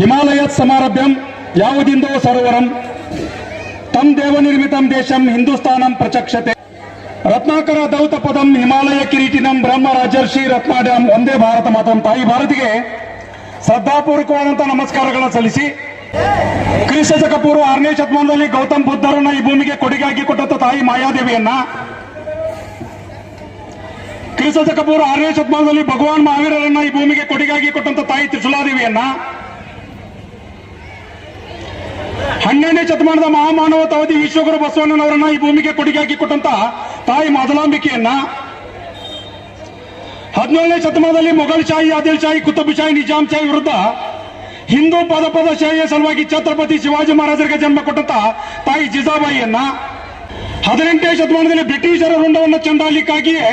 ಹಿಮಾಲಯತ್ ಸಮಾರಭ್ಯಂ ಯಾವುದಿಂದೋ ಸರೋವರಂ. ತಂ ದೇವನಿರ್ಮಿತಂ ದೇಶಂ ಹಿಂದೂಸ್ತಾನಂ ಪ್ರಚಕ್ಷತೆ. ರತ್ನಾಕರ ದೌತ ಪದಂ ಹಿಮಾಲಯ ಕಿರೀಟಿನಂ ಬ್ರಹ್ಮ ರಾಜರ್ಷಿ ರತ್ನಾಡ್ಯಂ ಒಂದೇ ಭಾರತ ಮಾತಂ. ತಾಯಿ ಭಾರತಿಗೆ ಶ್ರದ್ಧಾಪೂರ್ವಕವಾದಂತಹ ನಮಸ್ಕಾರಗಳನ್ನು ಸಲ್ಲಿಸಿ, ಕ್ರಿಸ್ತ ಶಕ ಪೂರ್ವ ಆರನೇ ಶತಮಾನದಲ್ಲಿ ಗೌತಮ್ ಬುದ್ಧರನ್ನ ಈ ಭೂಮಿಗೆ ಕೊಡುಗೆಯಾಗಿ ಕೊಟ್ಟಂತ ತಾಯಿ ಮಾಯಾದೇವಿಯನ್ನ. ಕ್ರಿಸ್ತ ಶಕ ಪೂರ್ವ ಆರನೇ ಶತಮಾನದಲ್ಲಿ ಭಗವಾನ್ ಮಹಾವೀರರನ್ನ ಈ ಭೂಮಿಗೆ ಕೊಡುಗೆಯಾಗಿ ಕೊಟ್ಟಂತ ತಾಯಿ ತ್ರಿಶೂಲಾದೇವಿಯನ್ನ. ಹನ್ನೆರಡನೇ ಶತಮಾನದ ಮಹಾಮಾನವತಾವಾದಿ ವಿಶ್ವಗುರು ಬಸವಣ್ಣನವರನ್ನ ಈ ಭೂಮಿಗೆ ಕೊಡುಗೆಯಾಗಿ ಕೊಟ್ಟಂತ ತಾಯಿ ಮಾದಲಾಂಬಿಕೆಯನ್ನ ಹದಿನೇಳನೇ ಶತಮಾನದಲ್ಲಿ ಮೊಘಲ್ ಶಾಹಿ, ಆದಿಲ್ ಶಾಹಿ, ಕುತುಬ್ ಶಾಹಿ, ನಿಜಾಂ ಶಾಹಿ ವಿರುದ್ಧ ಹಿಂದೂ ಪದ ಪದ ಶಾಹಿಯ ಸಲುವಾಗಿ ಛತ್ರಪತಿ ಶಿವಾಜಿ ಮಹಾರಾಜರಿಗೆ ಜನ್ಮ ಕೊಟ್ಟಂತ ತಾಯಿ ಜಿಜಾಬಾಯಿಯನ್ನ ಹದಿನೆಂಟನೇ ಶತಮಾನದಲ್ಲಿ ಬ್ರಿಟಿಷರ ರುಂಡವನ್ನು ಚಂದಾಲಿಕ್ಕಾಗಿಯೇ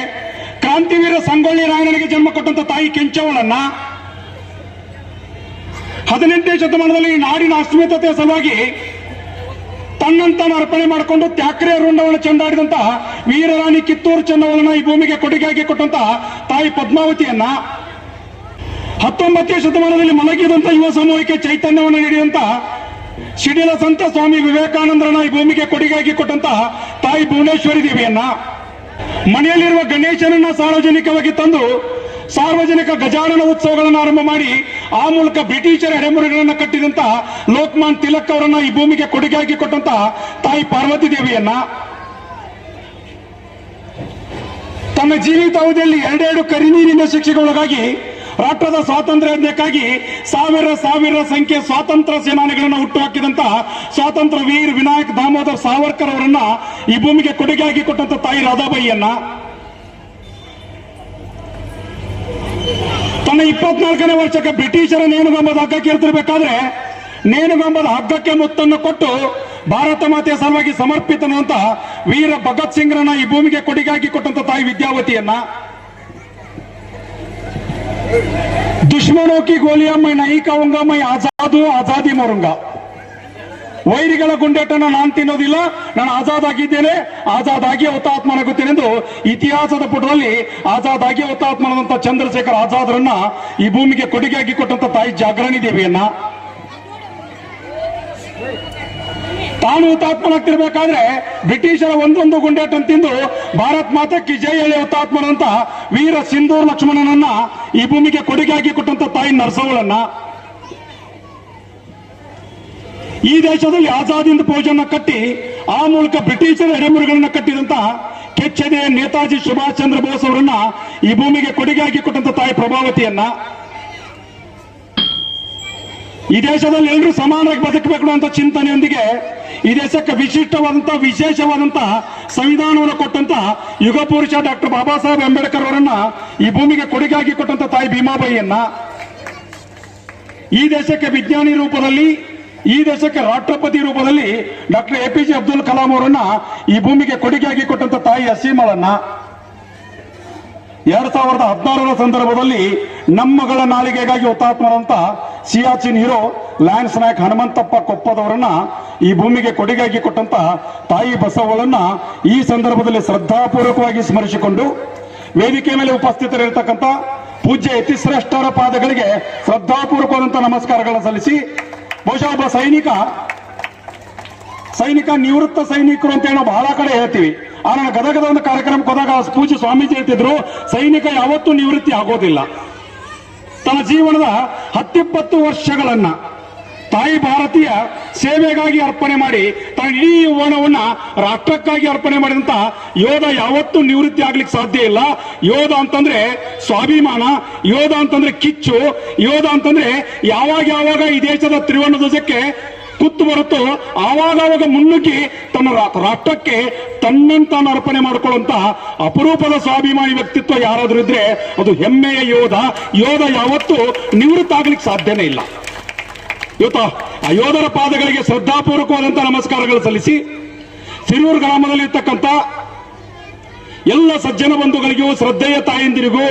ಕ್ರಾಂತಿವೀರ ಸಂಗೊಳ್ಳಿ ರಾಯಣ್ಣನಿಗೆ ಜನ್ಮ ಕೊಟ್ಟಂತ ತಾಯಿ ಕೆಂಚವಳನ್ನ ಹದಿನೆಂಟನೇ ಶತಮಾನದಲ್ಲಿ ನಾಡಿನ ಅಸ್ಮಿತತೆಯ ಸಲುವಾಗಿ ತನ್ನಂತಾನು ಅರ್ಪಣೆ ಮಾಡಿಕೊಂಡು ತ್ಯಾಕ್ರೆ ರುಂಡವನ್ನು ಚೆಂದಾಡಿದಂತಹ ವೀರರಾಣಿ ಕಿತ್ತೂರು ಚೆನ್ನವಳನ್ನ ಈ ಭೂಮಿಗೆ ಕೊಡುಗೆಯಾಗಿ ಕೊಟ್ಟಂತಹ ತಾಯಿ ಪದ್ಮಾವತಿಯನ್ನ ಹತ್ತೊಂಬತ್ತನೇ ಶತಮಾನದಲ್ಲಿ ಮಲಗಿದಂತ ಯುವ ಸಮೂಹಕ್ಕೆ ಚೈತನ್ಯವನ್ನು ನೀಡಿದಂತಹ ಶಿಡಿಲ ಸಂತ ಸ್ವಾಮಿ ವಿವೇಕಾನಂದರನ್ನ ಈ ಭೂಮಿಗೆ ಕೊಡುಗೆಯಾಗಿ ಕೊಟ್ಟಂತಹ ತಾಯಿ ಭುವನೇಶ್ವರಿ ದೇವಿಯನ್ನ. ಮನೆಯಲ್ಲಿರುವ ಗಣೇಶನನ್ನ ಸಾರ್ವಜನಿಕವಾಗಿ ತಂದು ಸಾರ್ವಜನಿಕ ಗಜಾನನ ಉತ್ಸವಗಳನ್ನು ಆರಂಭ ಮಾಡಿ ಆ ಮೂಲಕ ಬ್ರಿಟಿಷರ ಹೆಡೆಮುರಿಗಳನ್ನು ಕಟ್ಟಿದಂತ ಲೋಕಮಾನ್ ತಿಲಕ್ ಅವರನ್ನ ಈ ಭೂಮಿಗೆ ಕೊಡುಗೆಯಾಗಿ ಕೊಟ್ಟಂತ ತಾಯಿ ಪಾರ್ವತಿ ದೇವಿಯನ್ನ ತನ್ನ ಜೀವಿತಾವಧಿಯಲ್ಲಿ ಎರಡೆರಡು ಕರಿನೀರಿನ ಶಿಕ್ಷೆಗೊಳಗಾಗಿ ರಾಷ್ಟ್ರದ ಸ್ವಾತಂತ್ರ್ಯಕ್ಕಾಗಿ ಸಾವಿರ ಸಾವಿರ ಸಂಖ್ಯೆ ಸ್ವಾತಂತ್ರ್ಯ ಸೇನಾನಿಗಳನ್ನು ಹುಟ್ಟುಹಾಕಿದಂತ ಸ್ವಾತಂತ್ರ್ಯ ವೀರ್ ವಿನಾಯಕ್ ದಾಮೋದರ್ ಸಾವರ್ಕರ್ ಅವರನ್ನ ಈ ಭೂಮಿಗೆ ಕೊಡುಗೆಯಾಗಿ ಕೊಟ್ಟಂತ ತಾಯಿ ರಾಧಾಬಾಯಿಯನ್ನ. ತನ್ನ ಇಪ್ಪತ್ನಾಲ್ಕನೇ ವರ್ಷಕ್ಕೆ ಬ್ರಿಟಿಷರ ನೇಣುಗಂಬದ ಹಗ್ಗಕ್ಕೆ ಇರ್ತಿರ್ಬೇಕಾದ್ರೆ ನೇಣುಗಂಬದ ಹಗ್ಗಕ್ಕೆ ಮುತ್ತನ್ನು ಕೊಟ್ಟು ಭಾರತ ಮಾತೆಯ ಸಲುವಾಗಿ ಸಮರ್ಪಿತನಂತ ವೀರ ಭಗತ್ ಸಿಂಗ್ರನ್ನ ಈ ಭೂಮಿಗೆ ಕೊಡುಗೆಯಾಗಿ ಕೊಟ್ಟಂತ ತಾಯಿ ವಿದ್ಯಾವತಿಯನ್ನ. ದುಶ್ಮನೋಕಿ ಗೋಲಿಯಮ್ಮ ನೈ ಕವಂಗ ಮೈ ಆಜಾದು, ಆಜಾದಿ ಮೊರಂಗ. ವೈರಿಗಳ ಗುಂಡೇಟನ್ನು ನಾನು ತಿನ್ನೋದಿಲ್ಲ, ನಾನು ಆಜಾದ್ ಆಗಿದ್ದೇನೆ ಆಜಾದ್ ಆಗಿ ಹುತಾತ್ಮನಾಗುತ್ತೇನೆ ಎಂದು ಇತಿಹಾಸದ ಪುಟದಲ್ಲಿ ಆಜಾದ್ ಆಗಿ ಹುತಾತ್ಮನಾದಂತ ಚಂದ್ರಶೇಖರ್ ಆಜಾದ್ರನ್ನ ಈ ಭೂಮಿಗೆ ಕೊಡುಗೆಯಾಗಿ ಕೊಟ್ಟಂತ ತಾಯಿ ಜಾಗರಣಿ ದೇವಿಯನ್ನ. ತಾನು ಹುತಾತ್ಮನಾಗ್ತಿರ್ಬೇಕಾದ್ರೆ ಬ್ರಿಟಿಷರ ಒಂದೊಂದು ಗುಂಡೇಟನ್ನು ತಿಂದು ಭಾರತ್ ಮಾತೆ ಕಿ ಜೈ ಹೇಳಿ ಹುತಾತ್ಮನಂತ ವೀರ ಸಿಂಧೂರ್ ಲಕ್ಷ್ಮಣನನ್ನ ಈ ಭೂಮಿಗೆ ಕೊಡುಗೆಯಾಗಿ ಕೊಟ್ಟಂತ ತಾಯಿ ನರಸವಳನ್ನ ಈ ದೇಶದಲ್ಲಿ ಆಜಾದಿಂದ ಫೌಜನ್ನ ಕಟ್ಟಿ, ಆ ಮೂಲಕ ಬ್ರಿಟಿಷರ ಎಡೆಮುರಿಗಳನ್ನ ಕಟ್ಟಿದಂತ ಕೆಚ್ಚದೆ ನೇತಾಜಿ ಸುಭಾಷ್ ಚಂದ್ರ ಬೋಸ್ ಅವರನ್ನ ಈ ಭೂಮಿಗೆ ಕೊಡುಗೆಯಾಗಿ ಕೊಟ್ಟಂತ ತಾಯಿ ಪ್ರಭಾವತಿಯನ್ನ. ಈ ದೇಶದಲ್ಲಿ ಎಲ್ಲರೂ ಸಮಾನವಾಗಿ ಬದುಕಬೇಕು ಅಂತ ಚಿಂತನೆಯೊಂದಿಗೆ ಈ ದೇಶಕ್ಕೆ ವಿಶಿಷ್ಟವಾದಂತ, ವಿಶೇಷವಾದಂತ ಸಂವಿಧಾನವನ್ನು ಕೊಟ್ಟಂತ ಯುಗ ಪುರುಷ ಡಾಕ್ಟರ್ ಬಾಬಾ ಸಾಹೇಬ್ ಅಂಬೇಡ್ಕರ್ ಅವರನ್ನ ಈ ಭೂಮಿಗೆ ಕೊಡುಗೆಯಾಗಿ ಕೊಟ್ಟಂತ ತಾಯಿ ಭೀಮಾಬಾಯಿಯನ್ನ ಈ ದೇಶಕ್ಕೆ ವಿಜ್ಞಾನಿ ರೂಪದಲ್ಲಿ ಈ ದೇಶಕ್ಕೆ ರಾಷ್ಟ್ರಪತಿ ರೂಪದಲ್ಲಿ doctor A P J Abdul Kalam ಅವರನ್ನ ಈ ಭೂಮಿಗೆ ಕೊಡುಗೆಯಾಗಿ ಕೊಟ್ಟಂತ ತಾಯಿ ಅಸೀಮಳನ್ನ ಎರಡ್ ಸಾವಿರದ ಹದಿನಾರರ ಸಂದರ್ಭದಲ್ಲಿ ನಮ್ಮಗಳ ನಾಳಿಗೆಗಾಗಿ ಹುತಾತ್ಮರಂತ ಸಿಯಾಚಿನ್ ಹೀರೋ ಲ್ಯಾನ್ಸ್ ನಾಯಕ್ ಹನುಮಂತಪ್ಪ ಕೊಪ್ಪದವರನ್ನ ಈ ಭೂಮಿಗೆ ಕೊಡುಗೆಯಾಗಿ ಕೊಟ್ಟಂತ ತಾಯಿ ಬಸವಳನ್ನ ಈ ಸಂದರ್ಭದಲ್ಲಿ ಶ್ರದ್ಧಾಪೂರ್ವಕವಾಗಿ ಸ್ಮರಿಸಿಕೊಂಡು ವೇದಿಕೆ ಮೇಲೆ ಉಪಸ್ಥಿತರಿರತಕ್ಕಂಥ ಪೂಜ್ಯ ಯತಿಶ್ರೇಷ್ಠರ ಪಾದಗಳಿಗೆ ಶ್ರದ್ಧಾಪೂರ್ವಕವಾದಂಥ ನಮಸ್ಕಾರಗಳನ್ನು ಸಲ್ಲಿಸಿ ಬಹುಶಃ ಒಬ್ಬ ಸೈನಿಕ ಸೈನಿಕ, ನಿವೃತ್ತ ಸೈನಿಕರು ಅಂತ ನಾವು ಬಹಳ ಕಡೆ ಹೇಳ್ತೀವಿ. ಆ ನಾನು ಗದಗದ ಒಂದು ಕಾರ್ಯಕ್ರಮಕ್ಕೆ ಹೋದಾಗ ಪೂಜೆ ಸ್ವಾಮೀಜಿ ಹೇಳ್ತಿದ್ರು, ಸೈನಿಕ ಯಾವತ್ತೂ ನಿವೃತ್ತಿ ಆಗೋದಿಲ್ಲ. ತನ್ನ ಜೀವನದ ಹತ್ತಿಪ್ಪತ್ತು ವರ್ಷಗಳನ್ನ ತಾಯಿ ಭಾರತೀಯ ಸೇವೆಗಾಗಿ ಅರ್ಪಣೆ ಮಾಡಿ ಯೌವನವನ್ನ ರಾಷ್ಟ್ರಕ್ಕಾಗಿ ಅರ್ಪಣೆ ಮಾಡಿದಂತ ಯೋಧ ಯಾವತ್ತೂ ನಿವೃತ್ತಿ ಆಗ್ಲಿಕ್ಕೆ ಸಾಧ್ಯ ಇಲ್ಲ. ಯೋಧ ಅಂತಂದ್ರೆ ಸ್ವಾಭಿಮಾನ, ಯೋಧ ಅಂತಂದ್ರೆ ಕಿಚ್ಚು, ಯೋಧ ಅಂತಂದ್ರೆ ಯಾವಾಗ ಯಾವಾಗ ಈ ದೇಶದ ತ್ರಿವರ್ಣ ಧ್ವಜಕ್ಕೆ ಕುತ್ತು ಬರುತ್ತೋ ಆವಾಗ ಆವಾಗ ಮುನ್ನುಗ್ಗಿ ತನ್ನ ರಾಷ್ಟ್ರಕ್ಕೆ ತನ್ನಂತಾನು ಅರ್ಪಣೆ ಮಾಡಿಕೊಳ್ಳುವಂತ ಅಪರೂಪದ ಸ್ವಾಭಿಮಾನಿ ವ್ಯಕ್ತಿತ್ವ ಯಾರಾದ್ರೂ ಇದ್ರೆ ಅದು ಹೆಮ್ಮೆಯ ಯೋಧ. ಯೋಧ ಯಾವತ್ತೂ ನಿವೃತ್ತ ಆಗ್ಲಿಕ್ಕೆ ಸಾಧ್ಯನೇ ಇಲ್ಲ. ಇವತ್ತು ಆ ಯೋಧರ ಪಾದಗಳಿಗೆ ಶ್ರದ್ಧಾಪೂರ್ವಕವಾದಂತಹ ನಮಸ್ಕಾರಗಳು ಸಲ್ಲಿಸಿ ಸಿರೂರು ಗ್ರಾಮದಲ್ಲಿ ಇರ್ತಕ್ಕಂಥ ಎಲ್ಲ ಸಜ್ಜನ ಬಂಧುಗಳಿಗೂ, ಶ್ರದ್ಧೆಯ ತಾಯಂದಿರಿಗೂ,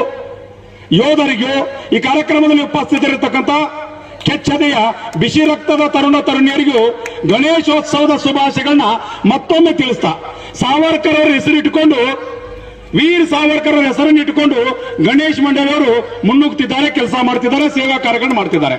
ಯೋಧರಿಗೂ ಈ ಕಾರ್ಯಕ್ರಮದಲ್ಲಿ ಉಪಸ್ಥಿತರಿರ್ತಕ್ಕಂಥ ಕೆಚ್ಚದೆಯ ಬಿಸಿ ರಕ್ತದ ತರುಣ ತರುಣಿಯರಿಗೂ ಗಣೇಶೋತ್ಸವದ ಶುಭಾಶಯಗಳನ್ನ ಮತ್ತೊಮ್ಮೆ ತಿಳಿಸ್ತಾ, ಸಾವರ್ಕರ್ ಅವರ ಹೆಸರಿಟ್ಟುಕೊಂಡು ವೀರ್ ಸಾವರ್ಕರ್ ಅವರ ಹೆಸರನ್ನು ಇಟ್ಟುಕೊಂಡು ಗಣೇಶ್ ಮಂಡಳಿಯವರು ಮುನ್ನುಗ್ತಿದ್ದಾರೆ, ಕೆಲಸ ಮಾಡ್ತಿದ್ದಾರೆ, ಸೇವಾ ಕಾರ್ಯಗಳನ್ನು ಮಾಡ್ತಿದ್ದಾರೆ.